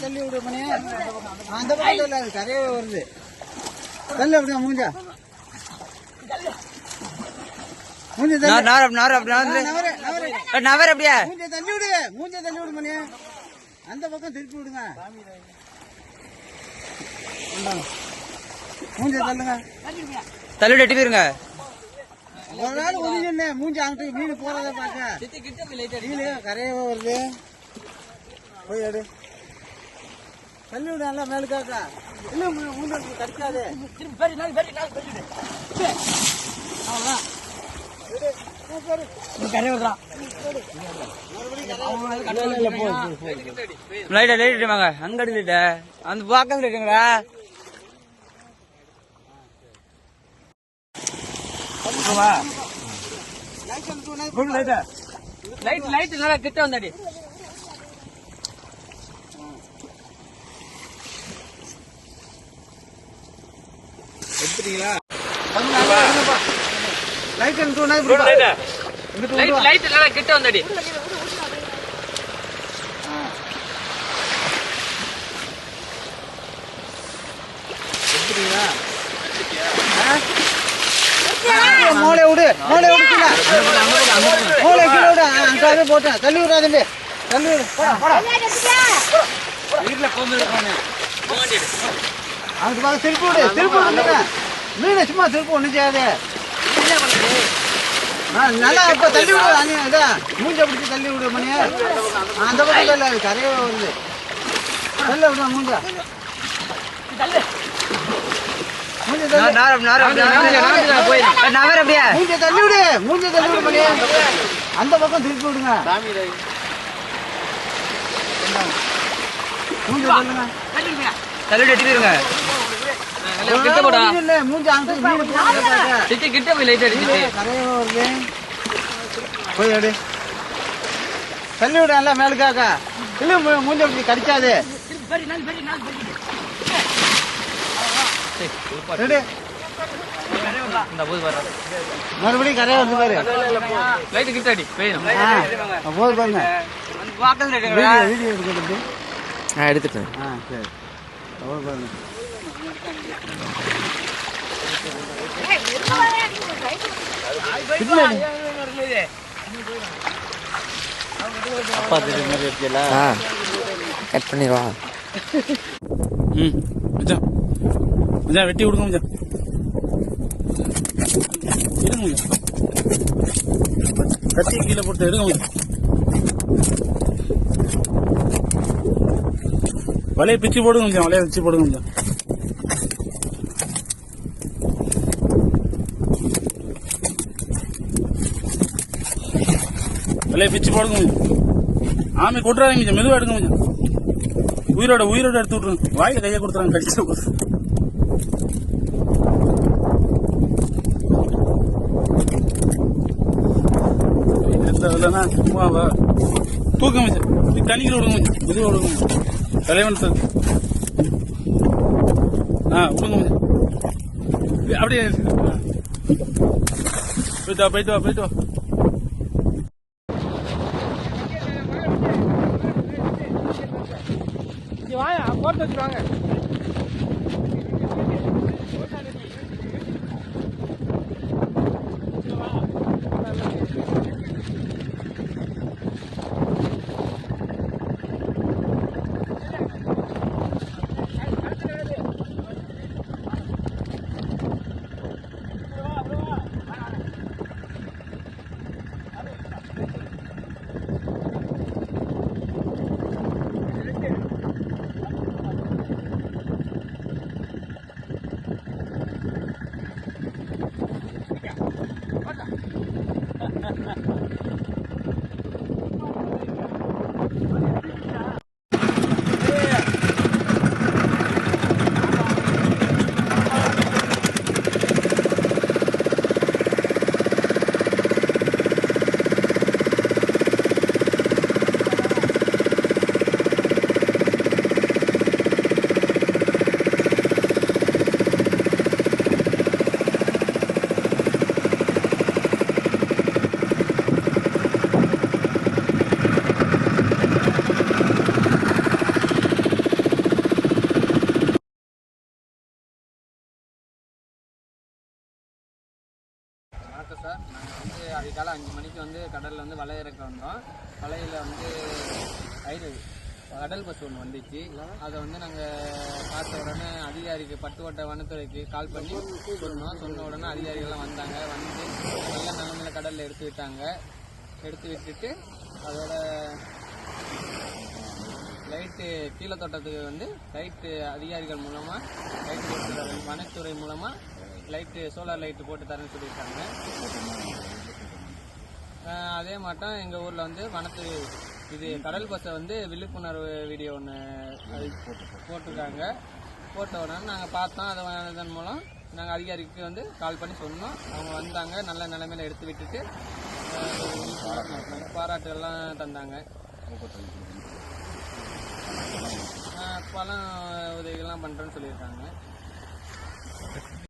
தள்ளி விடு, மணி. அந்த பக்கம் தள்ளாது, கரையே வருது. தள்ளு அப்படியே மூஞ்ச. மூஞ்ச தள்ளு. நார் நார் நார் அப்படி ஆ, நவரு. நவரு, நவரு. ஏய், நவர் அப்படியே? மூஞ்ச தள்ளி விடு மூஞ்ச தள்ளி விடு மணி. அந்த பக்கம் திருப்பி விடுங்க. மூஞ்ச தள்ளுங்க. தள்ளி எட்டி போயிருங்க. ஒரு நாள் ஒதுங்கின்னு மூஞ்சி அங்கிட்டு மீன் போறத பாக்க மீன் கரையவா வருது. போய் எடு. தள்ளி விடு நல்லா மேலுக்காக்கா. இல்ல மூ- மூஞ்சி அப்படி கடிக்காது. அவ்வளவுதான். எடு. போ, போடு. லைட்டா லைட் வாங்க. அங்க அடி லைட்ட அந்த பக்கத்துல இருக்குங்களா லைட் லைட் நல்லா கிட்ட வந்தாடி. லைட் அனுப்பிட்டு ஒண்ணா இப்படி லைட். லைட் நல்லா கிட்ட வந்தாடி. அப்படியே மோளை விடு மோளை விடு கீழே. மோளை கீழே விடு. ஆ, அங்காவே போட்டேன். தள்ளி விடா தம்பி. தள்ளி விடு. போடா, போடா. வீட்டுல போகும்போது அங்கிட்டு பாக்க திருப்பி விடு திருப்பி விடுங்க மீனை சும்மா திருப்பி ஒண்ணும் செய்யாது நல்லா இப்ப தள்ளி விடு அண்ணி மூஞ்ச பிடிச்சி தள்ளி விடு மணி அந்த பக்கம் தள்ளு அது கரையே வருது தள்ளு விடு மூஞ்ச மூஞ்ச தள்ளு தள்ளி விடு மூஞ்ச தள்ளி விடு மணி அந்த பக்கம் திருப்பி விடுங்க மூஞ்ச தள்ளுங்க தள்ளி எட்டி போயிருங்க கிட்ட போடா. இல்ல மூஞ்ச பாக்க சிட்டி கிட்ட போய் லைட் அடிச்சிட்டு கரையே வருது. போய் எடு. தள்ளி விடு நல்லா மேலுக்காக்கா இல்ல மூஞ்ச இப்படி கடிக்காது. மறுபடியும் கரையை வந்து பாரு. லைட் கிட்ட அடி. பாருங்க. வீடியோ வீடியோ நான் எடுத்துட்டேன் ஆ சரி. பாருங்க. கட் பண்ணிடுவா. ம் மச்சான். மச்சான் வெட்டி விடுங்க மச்சான். எடுங்க மச்சான். கத்தி கீழே போட்டு எடுங்க வலையை பிச்சு போடுங்க மச்சான். வலையை பிச்சு போடுங்க மச்சான். அல்லையே பிச்சு போடுங்க கொஞ்சம். ஆமை கொட்டுறாங்க கொஞ்சம் மெதுவாக எடுங்க கொஞ்சம். உயிரோட உயிரோட எடுத்து விட்ருங்க வாயில் கையை கொடுத்துறாங்க கடிச்சு இல்லைன்னா சும்மா வா. தூக்க மச்சான் விடுங்க கொஞ்சம். மெதுவாக விடுங்க தலைவன் சார். ஆ விடுங்க அப்படியே போயிட்டு வா போயிட்டு வா போயிட்டு வா. போட்டு வச்சுருவாங்க வணக்கம் சார். வந்து அடிக்காலை அஞ்சு மணிக்கு வந்து கடலில் வந்து வலை இறக்க வந்தோம். வலையில் வந்து ஐடு கடல் பஸ் ஒன்று வந்துச்சு. அதை வந்து நாங்கள் பார்த்த உடனே அதிகாரிக்கு பட்டுவட்ட வனத்துறைக்கு கால் பண்ணி சொன்னோம். சொன்ன உடனே அதிகாரிகள்லாம் வந்தாங்க. வந்து நல்ல நிலமையில கடலில் எடுத்து விட்டாங்க. எடுத்து விட்டுட்டு அதோட லைட்டு கீழே தோட்டத்துக்கு வந்து லைட்டு அதிகாரிகள் மூலமாக லைட்டு வனத்துறை மூலமாக லைட்டு சோலார் லைட்டு போட்டு தரேன்னு சொல்லியிருக்காங்க. அதே மாட்டம் எங்கள் ஊரில் வந்து வனத்து இது கடல் பஸ்ஸை வந்து விழிப்புணர்வு வீடியோ ஒன்று அது போட்டிருக்காங்க. போட்ட உடனே நாங்கள் பார்த்தோம் அதை வ- மூலம் நாங்கள் அதிகாரிக்கு வந்து கால் பண்ணி சொன்னோம். அவங்க வந்தாங்க நல்ல நிலைமையில எடுத்து விட்டுட்டு பாராட்டுகள்லாம் தந்தாங்க. பழம் உதவிகள்லாம் பண்ணுறேன்னு சொல்லியிருக்காங்க.